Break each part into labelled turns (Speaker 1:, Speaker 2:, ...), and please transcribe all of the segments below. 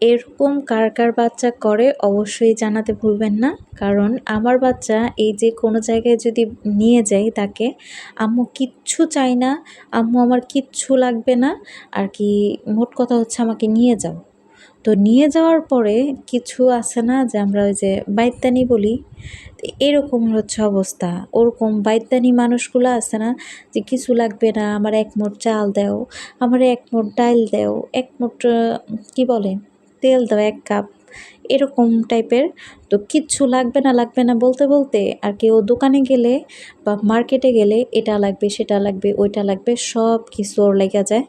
Speaker 1: এরকম কার কার বাচ্চা করে অবশ্যই জানাতে ভুলবেন না। কারণ আমার বাচ্চা এই যে কোনো জায়গায় যদি নিয়ে যাই তাকে, আম্মু কিচ্ছু চাই না, আম্মু আমার কিচ্ছু লাগবে না, আর কি মোট কথা হচ্ছে আমাকে নিয়ে যাও। তো নিয়ে যাওয়ার পরে কিছু আছে না যে আমরা ওই যে বাইতানি বলি, এরকম হচ্ছে অবস্থা। ওরকম বাইতানি মানুষগুলো আছে না যে কিছু লাগবে না, আমার এক মোট চাল দাও, আমার এক মোট ডাল দাও, এক মোট কি বলে? তেল দাও এক কাপ, এরকম টাইপের। তো কিচ্ছু লাগবে না লাগবে না বলতে বলতে আর কেউ দোকানে গেলে বা মার্কেটে গেলে এটা লাগবে, সেটা লাগবে, ওইটা লাগবে, সব কিছু ওর লেগে যায়।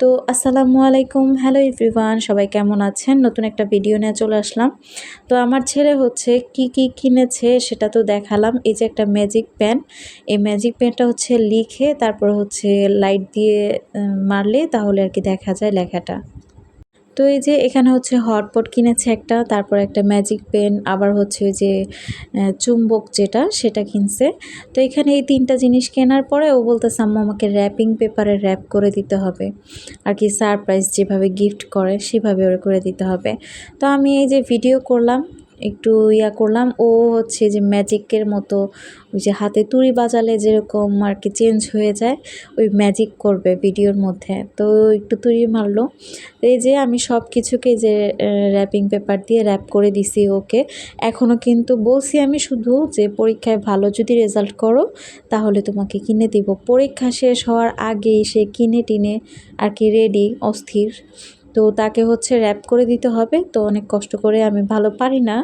Speaker 1: তো আসসালামু আলাইকুম, হ্যালো এভরিওয়ান, সবাই কেমন আছেন? নতুন একটা ভিডিও নিয়ে চলে আসলাম। তো আমার ছেলে হচ্ছে কি কি কিনেছে সেটা তো দেখালাম। এই যে একটা ম্যাজিক পেন, এই ম্যাজিক পেনটা হচ্ছে লিখে তারপর হচ্ছে লাইট দিয়ে মারলে তাহলে আর কি দেখা যায় লেখাটা। তো এই যে এখানে হচ্ছে হটপট কিনেছে একটা, তারপর একটা ম্যাজিক পেন আবার হচ্ছে ওই যে চুম্বক যেটা, সেটা কিনছে। তো এখানে এই তিনটা জিনিস কেনার পরে ও বলতেছে, আম্মু, আমাকে র্যাপিং পেপারে র্যাপ করে দিতে হবে। আর কি সারপ্রাইজ যেভাবে গিফট করে, সেভাবে ওরা করে দিতে হবে। তো আমি এই যে ভিডিও করলাম একটু ইয়া করলাম। ও হচ্ছে যে ম্যাজিকের মতো ওই যে হাতে তুড়ি বাজালে যেরকম আর কি চেঞ্জ হয়ে যায়, ওই ম্যাজিক করবে ভিডিওর মধ্যে। তো একটু তুড়ি মারলো। এই যে আমি সব কিছুকে যে র্যাপিং পেপার দিয়ে র্যাপ করে দিছি ওকে। এখনও কিন্তু বলছি আমি শুধু যে পরীক্ষায় ভালো যদি রেজাল্ট করো, তাহলে তোমাকে কিনে দিব। পরীক্ষা শেষ হওয়ার আগেই সে কিনে টিনে আর কি রেডি অস্থির। তো তাকে হচ্ছে র্যাপ করে দিতে হবে। তো অনেক কষ্ট করে আমি ভালো পারি না।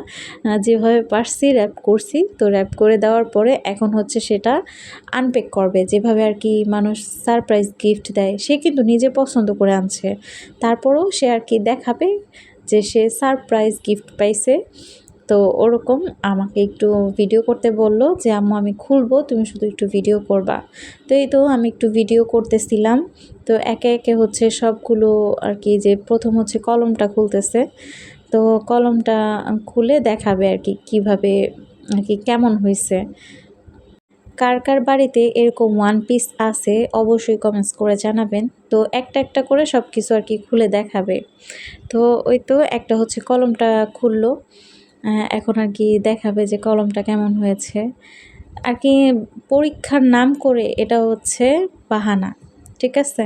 Speaker 1: যেভাবে পারছি র্যাপ করছি। তো র্যাপ করে দেওয়ার পরে এখন হচ্ছে সেটা আনপ্যাক করবে। যেভাবে আর কি মানুষ সারপ্রাইজ গিফট দেয়, সে কিন্তু নিজে পছন্দ করে আনছে। তারপরেও সে আর কি দেখাবে যে সে সারপ্রাইজ গিফট পাইছে। তো ওরকম আমাকে একটু ভিডিও করতে বলল যে, আম্মু, আমি খুলবো, তুমি শুধু একটু ভিডিও করবা। তো এই তো আমি একটু ভিডিও করতেছিলাম। তো একে একে হচ্ছে সবগুলো আর কি যে, প্রথম হচ্ছে কলমটা খুলতেছে। তো কলমটা খুলে দেখাবে আর কি কীভাবে আর কি কেমন হয়েছে কার কার বাড়িতে এরকম ওয়ান পিস আছে অবশ্যই কমেন্টস করে জানাবেন। তো একটা একটা করে সব কিছু আর কি খুলে দেখাবে। তো ওই তো একটা হচ্ছে কলমটা খুললো। এখন আর কি দেখাবে যে কলমটা কেমন হয়েছে। আর কি পরীক্ষার নাম করে এটা হচ্ছে বাহানা, ঠিক আছে?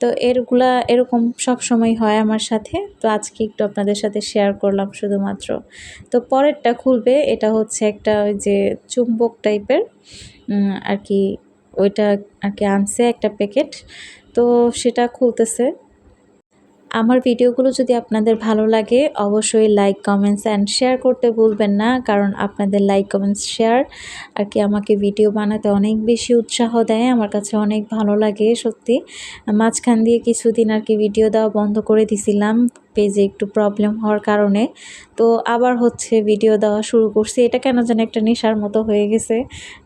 Speaker 1: তো এরগুলা এরকম সব সময় হয় আমার সাথে, তো আজকে একটু আপনাদের সাথে শেয়ার করলাম শুধুমাত্র। তো পরেরটা খুলবে, এটা হচ্ছে একটা ওই যে চুম্বক টাইপের আর কি ওইটা আর কি আনছে একটা প্যাকেট, তো সেটা খুলতেছে। আমার ভিডিওগুলো যদি আপনাদের ভালো লাগে, অবশ্যই লাইক কমেন্টস অ্যান্ড শেয়ার করতে ভুলবেন না, কারণ আপনাদের লাইক কমেন্টস শেয়ার আর কি আমাকে ভিডিও বানাতে অনেক বেশি উৎসাহ দেয়, আমার কাছে অনেক ভালো লাগে সত্যি। মাঝখান দিয়ে কিছুদিন আর কি ভিডিও দেওয়া বন্ধ করে দিছিলাম। পেজে একটু প্রবলেম হওয়ার কারণে। তো আবার হচ্ছে ভিডিও দেওয়া শুরু করছি। এটা কেন যেন একটা নেশার মতো হয়ে গেছে।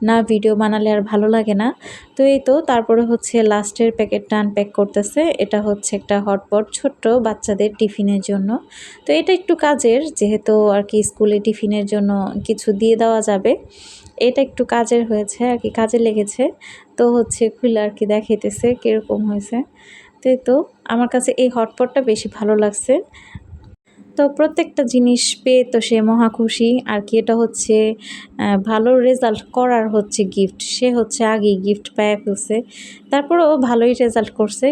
Speaker 1: না ভিডিও বানালে আর ভালো লাগে না। তো এই তো, তারপরে হচ্ছে লাস্টের প্যাকেটটা আনপ্যাক করতেছে। এটা হচ্ছে একটা হটপট ছোট্ট বাচ্চাদের টিফিনের জন্য। তো এটা একটু কাজের, যেহেতু আর কি স্কুলে টিফিনের জন্য কিছু দিয়ে দেওয়া যাবে। এটা একটু কাজের হয়েছে, আর কি কাজে লেগেছে। তো হচ্ছে খুলে আর কি দেখাইতেছে কীরকম হয়েছে। তো তো আমার কাছে এই হটপটটা বেশি ভালো লাগছে। তো প্রত্যেকটা জিনিস পেয়ে তো সে মহা খুশি। আর কি এটা হচ্ছে ভালো রেজাল্ট করার হচ্ছে গিফট সে হচ্ছে আগেই গিফট পায়ে ফেলছে। তারপরেও ভালোই রেজাল্ট করছে।